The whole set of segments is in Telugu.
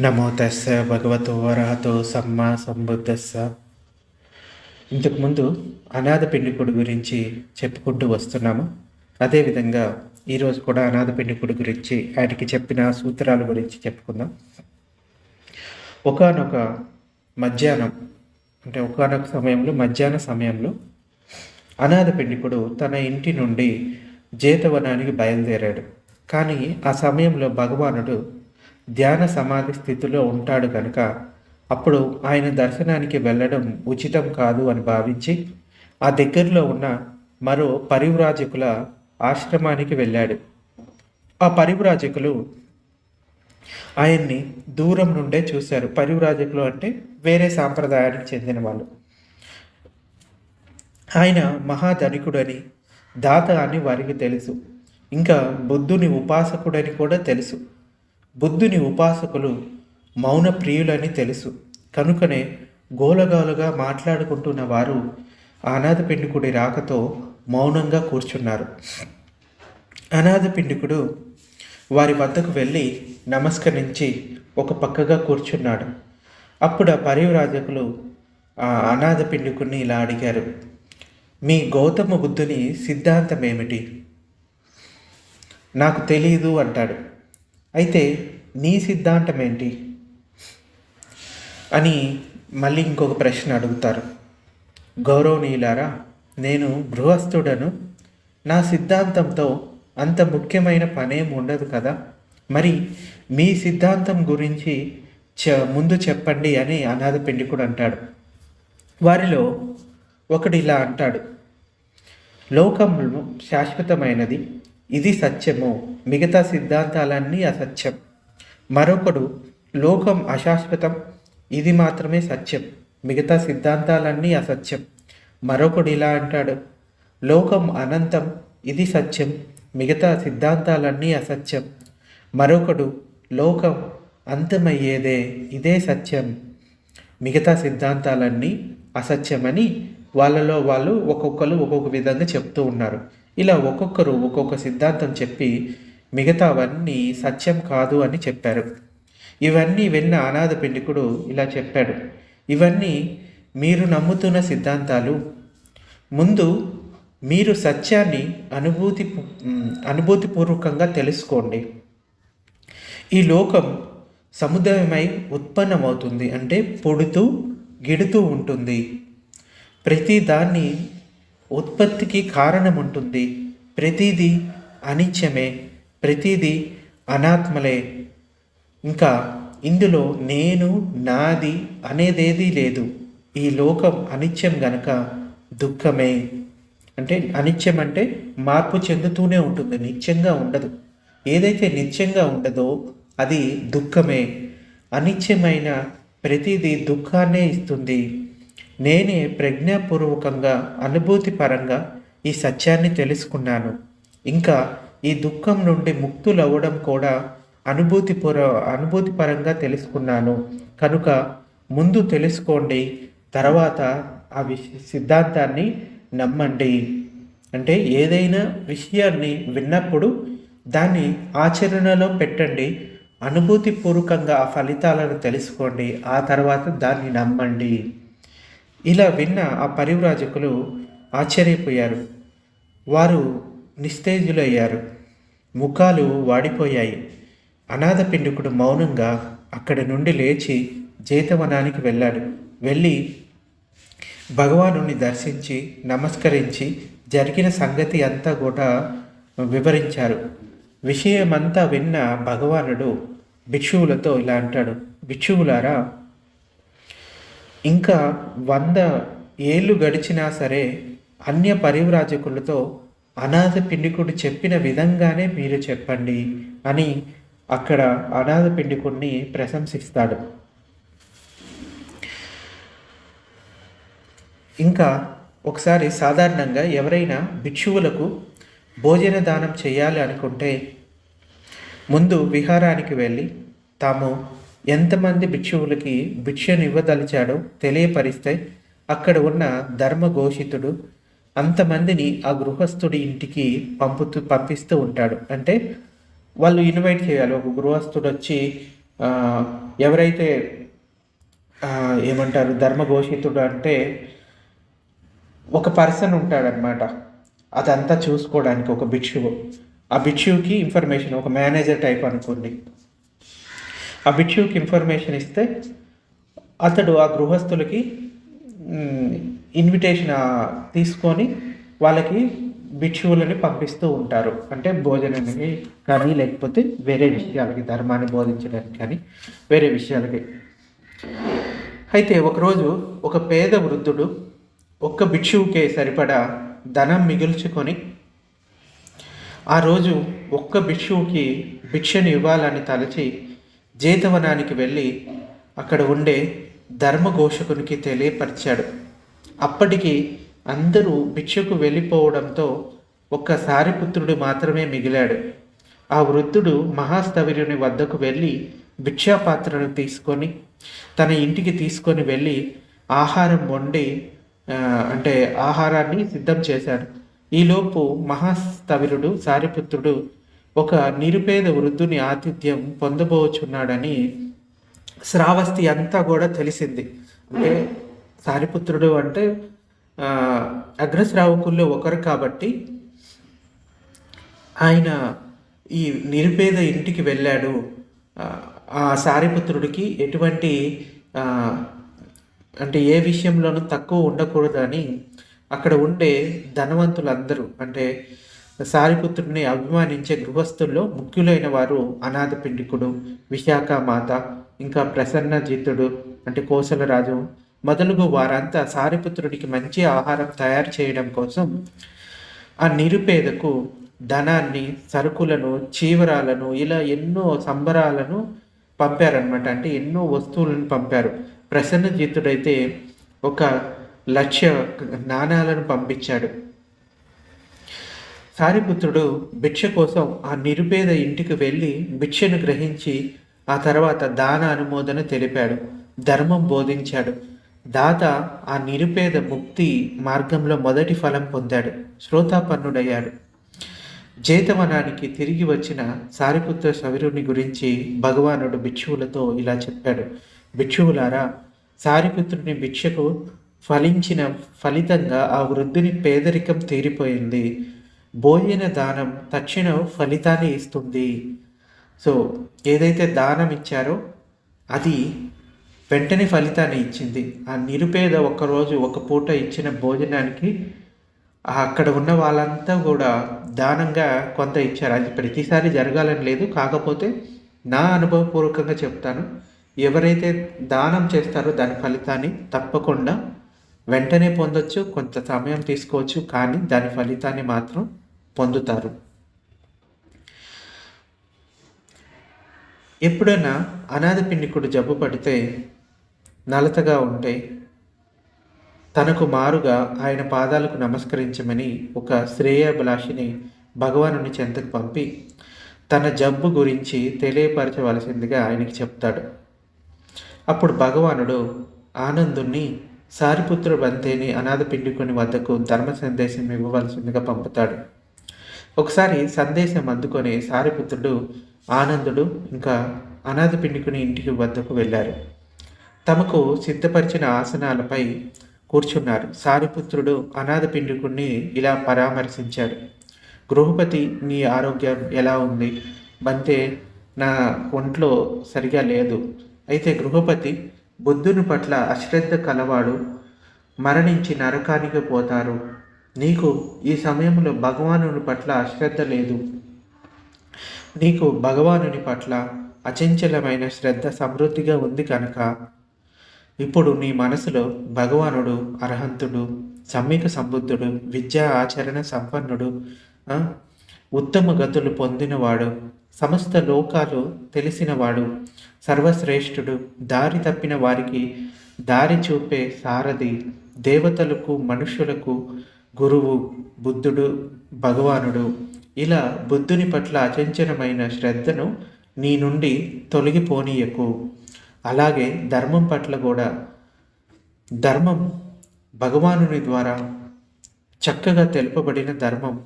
నమో తస్స భగవతో వరహతో సమ్మా సంబుద్ధస్స ఇంతకుముందు అనాథ పిండికుడు గురించి చెప్పుకుంటూ వస్తున్నాము. అదేవిధంగా ఈరోజు కూడా అనాథ పిండికుడు గురించి ఆయనకి చెప్పిన సూత్రాల గురించి చెప్పుకుందాం. ఒకానొక మధ్యాహ్నం అంటే ఒకానొక సమయంలో మధ్యాహ్న సమయంలో అనాథ పిండికుడు తన ఇంటి నుండి జేతవనానికి బయలుదేరాడు. కానీ ఆ సమయంలో భగవానుడు ధ్యాన సమాధి స్థితిలో ఉంటాడు కనుక అప్పుడు ఆయన దర్శనానికి వెళ్ళడం ఉచితం కాదు అని భావించి ఆ దగ్గరలో ఉన్న మరో పరివ్రాజకుల ఆశ్రమానికి వెళ్ళాడు. ఆ పరివ్రాజకులు ఆయన్ని దూరం నుండే చూశారు. పరివ్రాజకులు అంటే వేరే సాంప్రదాయానికి చెందిన వాళ్ళు. ఆయన మహాధనికుడని దాత అని వారికి తెలుసు. ఇంకా బుద్ధుని ఉపాసకుడని కూడా తెలుసు. బుద్ధుని ఉపాసకులు మౌన ప్రియులని తెలుసు. కనుకనే గోలగాలుగా మాట్లాడుకుంటున్న వారు అనాథ పిండుకుడి రాకతో మౌనంగా కూర్చున్నారు. అనాథ పిండికుడు వారి వద్దకు వెళ్ళి నమస్కరించి ఒక పక్కగా కూర్చున్నాడు. అప్పుడు ఆ పరివరాజకులు ఆ అనాథపిండికుడిని ఇలా అడిగారు. మీ గౌతమ బుద్ధుని సిద్ధాంతం ఏమిటి? నాకు తెలియదు అంటాడు. అయితే నీ సిద్ధాంతం ఏంటి? అని మళ్ళీ ఇంకొక ప్రశ్న అడుగుతారు. గౌరవనీయులారా నేను గృహస్థుడను. నా సిద్ధాంతంతో అంత ముఖ్యమైన పనేం ఉండదు కదా? మరి మీ సిద్ధాంతం గురించి చ ముందు చెప్పండి అని అనాథ పిండికుడు అంటాడు. వారిలో ఒకడు ఇలా అంటాడు. లోకము శాశ్వతమైనది ఇది సత్యము. మిగతా సిద్ధాంతాలన్నీ అసత్యం. మరొకడు లోకం అశాశ్వతం. ఇది మాత్రమే సత్యం. మిగతా సిద్ధాంతాలన్నీ అసత్యం. మరొకడు ఇలా అంటాడు. లోకం అనంతం. ఇది సత్యం. మిగతా సిద్ధాంతాలన్నీ అసత్యం. మరొకడు లోకం అంతమయ్యేదే. ఇదే సత్యం. మిగతా సిద్ధాంతాలన్నీ అసత్యమని వాళ్ళలో వాళ్ళు ఒక్కొక్కరు ఒక్కొక్క విధంగా చెప్తూ ఉన్నారు. ఇలా ఒక్కొక్కరు ఒక్కొక్క సిద్ధాంతం చెప్పి మిగతావన్నీ సత్యం కాదు అని చెప్పారు. ఇవన్నీ విన్న అనాథ పిండికుడు ఇలా చెప్పాడు. ఇవన్నీ మీరు నమ్ముతున్న సిద్ధాంతాలు. ముందు మీరు సత్యాన్ని అనుభూతి అనుభూతిపూర్వకంగా తెలుసుకోండి. ఈ లోకం సముదాయమై ఉత్పన్నమవుతుంది అంటే పొడుతూ గిడుతూ ఉంటుంది. ప్రతి దాన్ని ఉత్పత్తికి కారణం ఉంటుంది ప్రతిదీ అనిత్యమే ప్రతిదీ అనాత్మలే. ఇంకా ఇందులో నేను నాది అనేదేదీ లేదు. ఈ లోకం అనిత్యం గనక దుఃఖమే. అంటే అనిత్యం అంటే మార్పు చెందుతూనే ఉంటుంది నిత్యంగా ఉండదు. ఏదైతే నిత్యంగా ఉండదో అది దుఃఖమే. అనిత్యమైన ప్రతిదీ దుఃఖాన్నే ఇస్తుంది. నేనే ప్రజ్ఞాపూర్వకంగా అనుభూతిపరంగా ఈ సత్యాన్ని తెలుసుకున్నాను. ఇంకా ఈ దుఃఖం నుండి ముక్తులవ్వడం కూడా అనుభూతిపూర్వ అనుభూతిపరంగా తెలుసుకున్నాను. కనుక ముందు తెలుసుకోండి తర్వాత ఆ విష సిద్ధాంతాన్ని నమ్మండి. అంటే ఏదైనా విషయాన్ని విన్నప్పుడు దాన్ని ఆచరణలో పెట్టండి అనుభూతిపూర్వకంగా ఆ ఫలితాలను తెలుసుకోండి ఆ తర్వాత దాన్ని నమ్మండి. ఇలా విన్న ఆ పరివ్రాజకులు ఆశ్చర్యపోయారు. వారు నిస్తేజులయ్యారు. ముఖాలు వాడిపోయాయి. అనాథ పిండుకుడు మౌనంగా అక్కడి నుండి లేచి జైతవనానికి వెళ్ళాడు. వెళ్ళి భగవాను దర్శించి నమస్కరించి జరిగిన సంగతి అంతా కూడా వివరించారు. విషయమంతా విన్న భగవానుడు భిక్షువులతో ఇలా అంటాడు. భిక్షువులారా ఇంకా వంద ఏళ్ళు గడిచినా సరే అన్య పరివ్రాజకులతో అనాథ పిండికుడు చెప్పిన విధంగానే మీరు చెప్పండి అని అక్కడ అనాథ పిండికుడిని ప్రశంసిస్తాడు. ఇంకా ఒకసారి సాధారణంగా ఎవరైనా భిక్షువులకు భోజన దానం చేయాలి అనుకుంటే ముందు విహారానికి వెళ్ళి తాము ఎంతమంది భిక్షువులకి భిక్షను ఇవ్వదలిచాడో తెలియపరిస్తే అక్కడ ఉన్న ధర్మఘోషితుడు అంతమందిని ఆ గృహస్థుడి ఇంటికి పంపుతూ పంపిస్తూ ఉంటాడు. అంటే వాళ్ళు ఇన్వైట్ చేయాలి. ఒక గృహస్థుడు వచ్చి ఎవరైతే ఏమంటారు ధర్మఘోషితుడు అంటే ఒక పర్సన్ ఉంటాడనమాట అదంతా చూసుకోవడానికి ఒక భిక్షువు. ఆ భిక్షువుకి ఇన్ఫర్మేషన్ ఒక మేనేజర్ టైప్ అనుకోండి. ఆ భిక్షువుకి ఇన్ఫర్మేషన్ ఇస్తే అతడు ఆ గృహస్థులకి ఇన్విటేషన్ తీసుకొని వాళ్ళకి భిక్షువులని పంపిస్తూ ఉంటారు. అంటే భోజనానికి కానీ లేకపోతే వేరే విషయాలకి ధర్మాన్ని బోధించడానికి కానీ వేరే విషయాలకి. అయితే ఒకరోజు ఒక పేద వృద్ధుడు ఒక్క భిక్షువుకే సరిపడా ధనం మిగుల్చుకొని ఆ రోజు ఒక్క భిక్షువుకి భిక్షను ఇవ్వాలని తలచి జేతవనానికి వెళ్ళి అక్కడ ఉండే ధర్మఘోషకునికి తెలియపరిచాడు. అప్పటికి అందరూ భిక్షకు వెళ్ళిపోవడంతో ఒక్క సారిపుత్రుడు మాత్రమే మిగిలాడు. ఆ వృద్ధుడు మహాస్థవిరుని వద్దకు వెళ్ళి భిక్షాపాత్రను తీసుకొని తన ఇంటికి తీసుకొని వెళ్ళి ఆహారం వండి అంటే ఆహారాన్ని సిద్ధం చేశాడు. ఈలోపు మహాస్థవిరుడు సారిపుత్రుడు ఒక నిరుపేద వృద్ధుని ఆతిథ్యం పొందబోచున్నాడని శ్రావస్తి అంతా కూడా తెలిసింది. అంటే సారిపుత్రుడు అంటే అగ్రశ్రావకుల్లో ఒకరు కాబట్టి ఆయన ఈ నిరుపేద ఇంటికి వెళ్ళాడు. ఆ, సారిపుత్రుడికి ఎటువంటి అంటే ఏ విషయంలోనూ తక్కువ ఉండకూడదని అక్కడ ఉండే ధనవంతులందరూ అంటే సారిపుత్రుడిని అభిమానించే గృహస్థుల్లో ముఖ్యులైన వారు అనాథ పిండికుడు విశాఖ మాత ఇంకా ప్రసన్నజిత్తుడు అంటే కోసలరాజు. మొదలుగు వారంతా సారిపుత్రుడికి మంచి ఆహారం తయారు చేయడం కోసం ఆ నిరుపేదకు ధనాన్ని సరుకులను చీవరాలను ఇలా ఎన్నో సంబరాలను పంపారనమాట అంటే ఎన్నో వస్తువులను పంపారు. ప్రసన్నజిత్తుడైతే ఒక లక్ష నాణాలను పంపించాడు. సారిపుత్రుడు భిక్ష కోసం ఆ నిరుపేద ఇంటికి వెళ్ళి భిక్షను గ్రహించి ఆ తర్వాత దాన అనుమోదన తెలిపాడు ధర్మం బోధించాడు. దాత ఆ నిరుపేద ముక్తి మార్గంలో మొదటి ఫలం పొందాడు శ్రోతాపన్నుడయ్యాడు. జేతవనానికి తిరిగి వచ్చిన సారిపుత్ర సవిరుని గురించి భగవానుడు భిక్షువులతో ఇలా చెప్పాడు. భిక్షువులారా సారిపుత్రుని భిక్షకు ఫలించిన ఫలితంగా ఆ వృద్ధుని పేదరికం తీరిపోయింది. భోజన దానం తక్షణం ఫలితాన్ని ఇస్తుంది. సో ఏదైతే దానం ఇచ్చారో అది వెంటనే ఫలితాన్ని ఇచ్చింది. ఆ నిరుపేద ఒకరోజు ఒక పూట ఇచ్చిన భోజనానికి అక్కడ ఉన్న వాళ్ళంతా కూడా దానంగా కొంత ఇచ్చారు. అది ప్రతిసారి జరగాలని లేదు. కాకపోతే నా అనుభవపూర్వకంగా చెప్తాను. ఎవరైతే దానం చేస్తారో దాని ఫలితాన్ని తప్పకుండా వెంటనే పొందొచ్చు కొంత సమయం తీసుకోవచ్చు. కానీ దాని ఫలితాన్ని మాత్రం పొందుతారు. ఎప్పుడైనా అనాథ పిండికుడు జబ్బు పడితే నలతగా ఉంటే తనకు మారుగా ఆయన పాదాలకు నమస్కరించమని ఒక శ్రేయాభిలాషిని భగవానుని చెంతకు పంపి తన జబ్బు గురించి తెలియపరచవలసిందిగా ఆయనకి చెప్తాడు. అప్పుడు భగవానుడు ఆనందుణ్ణి సారిపుత్ర బంతేని అనాథ పిండికుని వద్దకు ధర్మ సందేశం ఇవ్వవలసిందిగా పంపుతాడు. ఒకసారి సందేశం అందుకొని సారిపుత్రుడు ఆనందుడు ఇంకా అనాథ పిండికుని ఇంటికి వద్దకు వెళ్ళారు. తమకు సిద్ధపరిచిన ఆసనాలపై కూర్చున్నారు. సారిపుత్రుడు అనాథ పిండికుడిని ఇలా పరామర్శించాడు. గృహపతి నీ ఆరోగ్యం ఎలా ఉంది? బంతే నా ఒంట్లో సరిగా లేదు. అయితే గృహపతి బుద్ధుని పట్ల అశ్రద్ధ కలవాడు. మరణించి నరకానికి పోతారు. నీకు ఈ సమయంలో భగవానుని పట్ల అశ్రద్ధ లేదు. నీకు భగవానుని పట్ల అచంచలమైన శ్రద్ధ సమృద్ధిగా ఉంది కనుక ఇప్పుడు నీ మనసులో భగవానుడు అర్హంతుడు సమ్మిక సంబుద్ధుడు విద్యా ఆచరణ సంపన్నుడు ఉత్తమ గతులు పొందినవాడు సమస్త లోకాలు తెలిసినవాడు సర్వశ్రేష్ఠుడు దారి తప్పిన వారికి దారి చూపే సారథి దేవతలకు మనుషులకు గురువు బుద్ధుడు భగవానుడు ఇలా బుద్ధుని పట్ల అచంచలమైన శ్రద్ధను నీ నుండి తొలగిపోనీయకు. అలాగే ధర్మం పట్ల కూడా. ధర్మం భగవానుని ద్వారా చక్కగా తెలుపబడిన ధర్మం.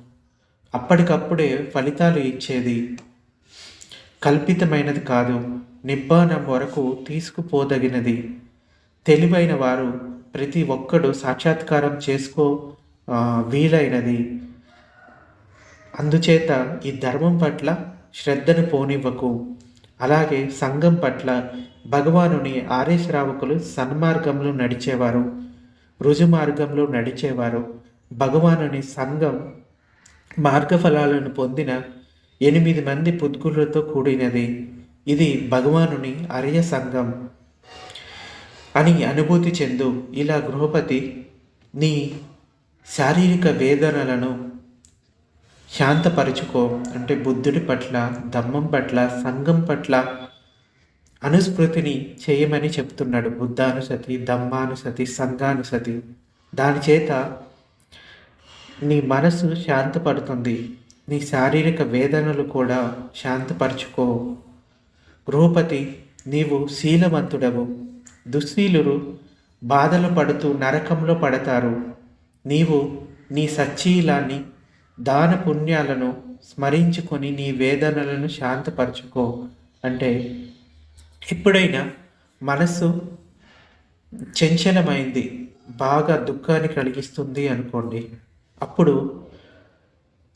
అప్పటికప్పుడే ఫలితాలు ఇచ్చేది. కల్పితమైనది కాదు నిబ్బానం వరకు తీసుకుపోదగినది. తెలివైన వారు ప్రతి ఒక్కడు సాక్షాత్కారం చేసుకో వీలైనది. అందుచేత ఈ ధర్మం పట్ల శ్రద్ధను పోనివ్వకు. అలాగే సంఘం పట్ల భగవానుని ఆర్యశ్రావకులు సన్మార్గంలో నడిచేవారు రుజు మార్గంలో నడిచేవారు. భగవానుని సంఘం మార్గఫలాలను పొందిన ఎనిమిది మంది పుద్గులతో కూడినది. ఇది భగవానుని అర్య సంఘం. అని అనుభూతి చెందు ఇలా గృహపతి నీ శారీరక వేదనలను శాంతపరుచుకో అంటే బుద్ధుడి పట్ల ధమ్మం పట్ల సంఘం పట్ల అనుస్మృతిని చేయమని చెప్తున్నాడు బుద్ధానుసతి ధమ్మానుసతి సంఘానుసతి. దాని చేత నీ మనసు శాంతపడుతుంది. నీ శారీరక వేదనలు కూడా శాంతపరచుకో. రూపతి నీవు శీలవంతుడవు. దుశ్శీలురు బాధలు పడుతూ నరకంలో పడతారు. నీవు నీ సచ్చీలాన్ని దాన పుణ్యాలను స్మరించుకొని నీ వేదనలను శాంతపరచుకో అంటే ఎప్పుడైనా మనస్సు చంచలమైంది బాగా దుఃఖాన్ని కలిగిస్తుంది అనుకోండి. అప్పుడు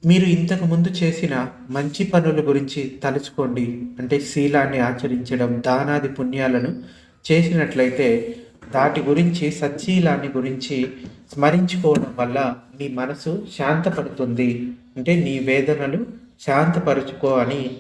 మీరు ఇంతకు ముందు చేసిన మంచి పనుల గురించి తలుచుకోండి. అంటే శీలాన్ని ఆచరించడం దానాది పుణ్యాలను చేసినట్లయితే దాటి గురించి సచ్చీలాన్ని గురించి స్మరించుకోవడం వల్ల నీ మనసు శాంతపడుతుంది. అంటే నీ వేదనలు శాంతపరుచుకో అని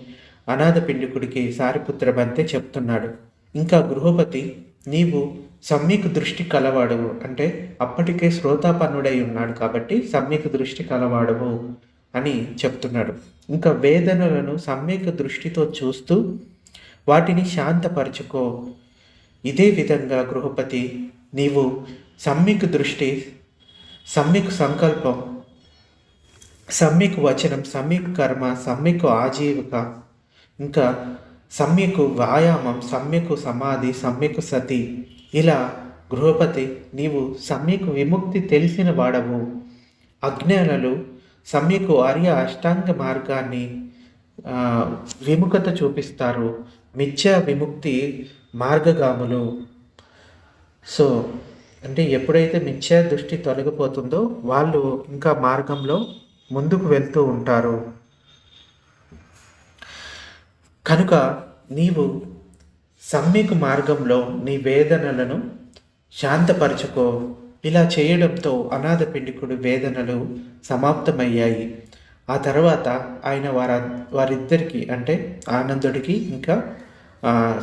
అనాథ పిండికుడికి సారిపుత్ర బంతే చెప్తున్నాడు. ఇంకా గృహపతి నీవు సమ్మిక దృష్టి కలవాడవు. అంటే అప్పటికే శ్రోతాపన్నుడై ఉన్నాడు కాబట్టి సమ్మిక దృష్టి కలవాడవు అని చెప్తున్నాడు. ఇంకా వేదనలను సమ్మిక దృష్టితో చూస్తూ వాటిని శాంతపరచుకో. ఇదే విధంగా గృహపతి నీవు సమ్యక్ దృష్టి సమ్యక్ సంకల్పం సమ్యక్ వచనం సమ్యక్ కర్మ సమ్యక్ ఆజీవిక ఇంకా సమ్యక్ వ్యాయామం సమ్యకు సమాధి సమ్యకు సతి. ఇలా గృహపతి నీవు సమ్యకు విముక్తి తెలిసిన వాడవు. అజ్ఞానులు సమ్యకు ఆర్య అష్టాంగ మార్గాన్ని విముఖత చూపిస్తారు. మిథ్యా విముక్తి మార్గగాములు. సో అంటే ఎప్పుడైతే మిథ్యా దృష్టి తొలగిపోతుందో వాళ్ళు ఇంకా మార్గంలో ముందుకు వెళ్తూ ఉంటారు. కనుక నీవు సమ్మిక మార్గంలో నీ వేదనలను శాంతపరచుకో. ఇలా చేయడంతో అనాథ పిండికుడు వేదనలు సమాప్తమయ్యాయి. ఆ తర్వాత ఆయన వార వారిద్దరికి అంటే ఆనందుడికి ఇంకా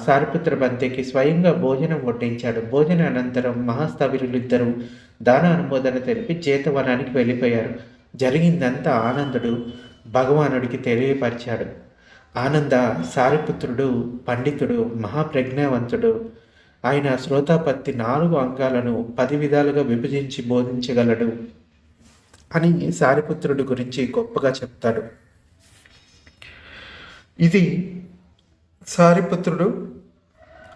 సారిపుత్ర బంతికి స్వయంగా భోజనం వడ్డించాడు. భోజన అనంతరం మహాస్థవిరులిద్దరూ దాన అనుమోదన తెలిపి చేతవనానికి వెళ్ళిపోయారు. జరిగిందంతా ఆనందుడు భగవానుడికి తెలియపరిచాడు. ఆనంద సారిపుత్రుడు పండితుడు మహాప్రజ్ఞావంతుడు. ఆయన శ్రోతాపత్తి నాలుగు అంగాలను పది విధాలుగా విభజించి బోధించగలడు అని సారిపుత్రుడి గురించి గొప్పగా చెప్తాడు. ఇది సారిపుత్రుడు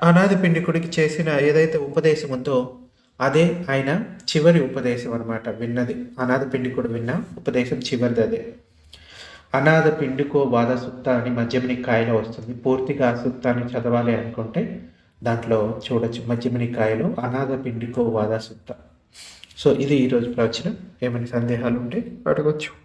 అనాది పిండికుడికి చేసిన ఏదైతే ఉపదేశం ఉందో అదే ఆయన చివరి ఉపదేశం అనమాట విన్నది. అనాథ పిండికుడు విన్న ఉపదేశం చివరిది అదే. అనాథ పిండికో బాధ సుత్త అని మధ్యమని కాయలో వస్తుంది. పూర్తిగా సుత్తాన్ని చదవాలి అనుకుంటే దాంట్లో చూడొచ్చు. మధ్యమని కాయలో అనాథ పిండికో బాధ సుత్త. సో ఇది ఈరోజు ప్రవచనం. ఏమైనా సందేహాలు ఉంటే అడగొచ్చు.